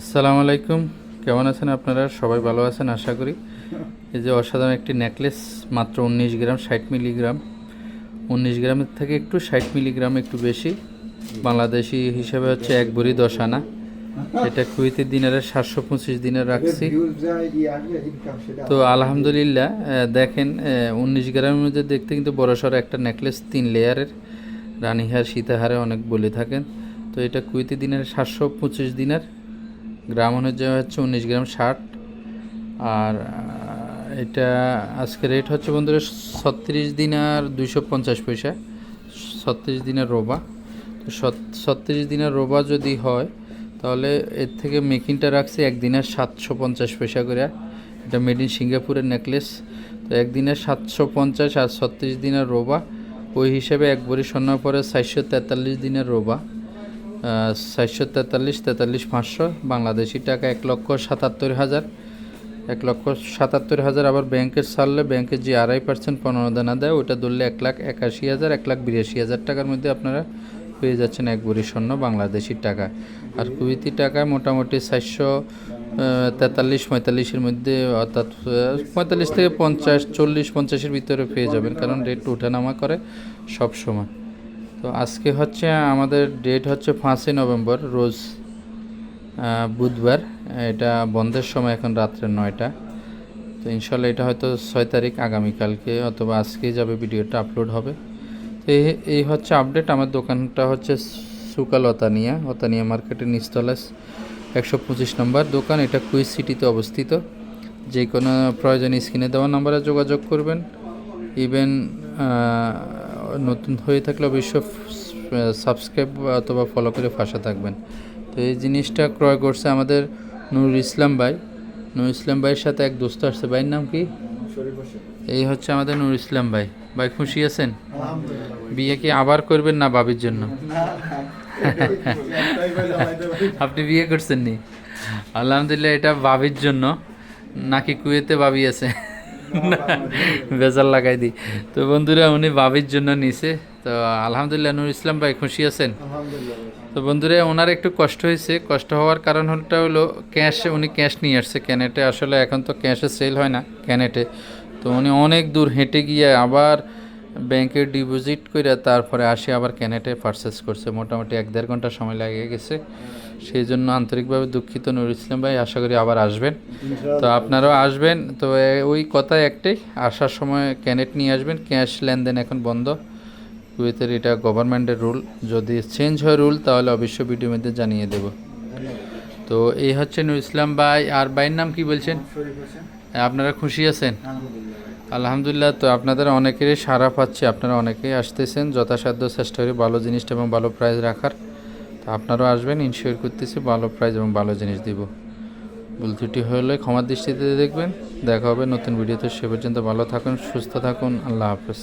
আসসালামু আলাইকুম। কেমন আছেন আপনারা? সবাই ভালো আছেন, আশা করি। এই যে অসাধারণ একটি নেকলেস, মাত্র উনিশ গ্রাম, ষাট মিলিগ্রাম। উনিশ গ্রামের থেকে একটু ষাট মিলিগ্রাম একটু বেশি। বাংলাদেশি হিসাবে হচ্ছে এক ভরি দশ আনা। এটা কুইতি দিনের সাতশো পঁচিশ দিনের রাখছি। তো আলহামদুলিল্লাহ দেখেন উনিশ গ্রামের মধ্যে দেখতে কিন্তু বড়সড় একটা নেকলেস, তিন লেয়ারের। রানীহার সীতাহারে অনেক বলে থাকেন। তো এটা কুইতি দিনের সাতশো পঁচিশ দিনের গ্রাম অনুযায়ী হচ্ছে উনিশ গ্রাম ষাট। আর এটা আজকে রেট হচ্ছে বন্ধুরা ছত্রিশ দিন আর দুইশো পঞ্চাশ পয়সা। ছত্রিশ দিনের রোবা। তো ছত্রিশ দিনের রোবা যদি হয়, তাহলে এর থেকে মেকিংটা রাখছি একদিনের সাতশো পঞ্চাশ পয়সা করে। এটা মেড ইন সিঙ্গাপুরের নেকলেস তো একদিনের সাতশো পঞ্চাশ আর ছত্রিশ দিনের রোবা। ওই হিসেবে এক ভরি সোনার পরে চারশো তেতাল্লিশ দিনের রোবা। চারশো তেতাল্লিশ তেতাল্লিশ পাঁচশো, বাংলাদেশি টাকা এক লক্ষ সাতাত্তর হাজার। এক লক্ষ সাতাত্তর হাজার আবার ব্যাংকের ছাড়লে ব্যাংকে যে আড়াই পার্সেন্ট প্রণোদনা দেয়, ওটা ধরলে এক লাখ একাশি হাজার, এক লাখ বিরাশি হাজার টাকার মধ্যে আপনারা পেয়ে যাচ্ছেন এক ভরি স্বর্ণ বাংলাদেশি টাকা। আর কুইতি টাকায় মোটামুটি চারশো তেতাল্লিশ, পঁয়তাল্লিশের মধ্যে অর্থাৎ পঁয়তাল্লিশ থেকে পঞ্চাশ, চল্লিশ, পঞ্চাশের ভিতরে পেয়ে যাবেন, কারণ রেট ওঠানামা করে সব সময়। তো আজকে হচ্ছে আমাদের ডেট হচ্ছে পাঁচই নভেম্বর, রোজ বুধবার। এটা বন্ধের সময় এখন রাত্রে নয়টা। তো ইনশাল্লাহ এটা হয়তো ছয় তারিখ আগামীকালকে অথবা আজকেই যাবে ভিডিওটা আপলোড হবে। তো এই হচ্ছে আপডেট আমার দোকানটা হচ্ছে সুকাল অতানিয়া অতানিয়া মার্কেটের নিচতলা একশো পঁচিশ নম্বর দোকান। এটা কুইজ সিটিতে অবস্থিত। যে কোনো প্রয়োজনে স্ক্রিনে দেওয়া নাম্বারে যোগাযোগ করবেন। ইভেন নতুন হয়ে থাকলে অবশ্য সাবস্ক্রাইব অথবা ফলো করে ফাঁসা থাকবেন। তো এই জিনিসটা ক্রয় করছে আমাদের নুরুল ইসলাম ভাই। নুরুল ইসলাম ভাইয়ের সাথে এক দোস্ত আসছে। ভাইয়ের নাম কি? এই হচ্ছে আমাদের নুরুল ইসলাম ভাই। ভাই, খুশি আছেন? বিয়ে কি আবার করবেন না বাবির জন্য? আপনি বিয়ে করছেন নি আলহামদুলিল্লাহ, এটা বাবির জন্য। নাকি কুয়েতে বাবি আছে। বেজার লাগাই দিই। তো বন্ধুরা, উনি বাবির জন্য নিছে। তো আলহামদুলিল্লাহ নুর ইসলাম ভাই খুশি আছেন? তো বন্ধুরা, ওনার একটু কষ্ট হয়েছে। কষ্ট হওয়ার কারণ হলটা হলো, ক্যাশ, উনি ক্যাশ নিয়ে আসছে ক্যানেটে। আসলে এখন তো ক্যাশে সেল হয় না ক্যানেটে। তো উনি অনেক দূর হেঁটে গিয়ে আবার ব্যাংকে ডিপোজিট করে তারপরে আসে আবার ক্যানেটে পারচেস করছে। মোটামুটি এক দেড় ঘণ্টা সময় লেগে গেছে। সেই জন্য আন্তরিকভাবে দুঃখিত নুর ইসলাম ভাই আশা করি আবার আসবেন। তো আপনারাও আসবেন। তো ওই কথা একটাই আসার সময় ক্যানেট নিয়ে আসবেন। ক্যাশ লেনদেন এখন বন্ধ কুয়েতের এটা গভর্নমেন্টের রুল যদি চেঞ্জ হয় রুল তাহলে অবশ্যই ভিডিও মধ্যে জানিয়ে দেব। তো এই হচ্ছে নুর ইসলাম ভাই। আর ভাইয়ের নাম কি বলছেন? আপনারা খুশি আছেন? আলহামদুলিল্লাহ, তো আপনাদের অনেকেরই সারা পাচ্ছি, আপনারা অনেকেই আসতেছেন। যথাসাধ্য চেষ্টা করি ভালো জিনিসটা এবং ভালো প্রাইজ রাখার। তো আপনারাও আসবেন ইনশিওর করতেছি, ভালো প্রাইজ এবং ভালো জিনিস দিব। ভুল ত্রুটি হলে ক্ষমার দৃষ্টিতে দেখবেন। দেখা হবে নতুন ভিডিওতে সে পর্যন্ত ভালো থাকুন, সুস্থ থাকুন, আল্লাহ হাফেজ।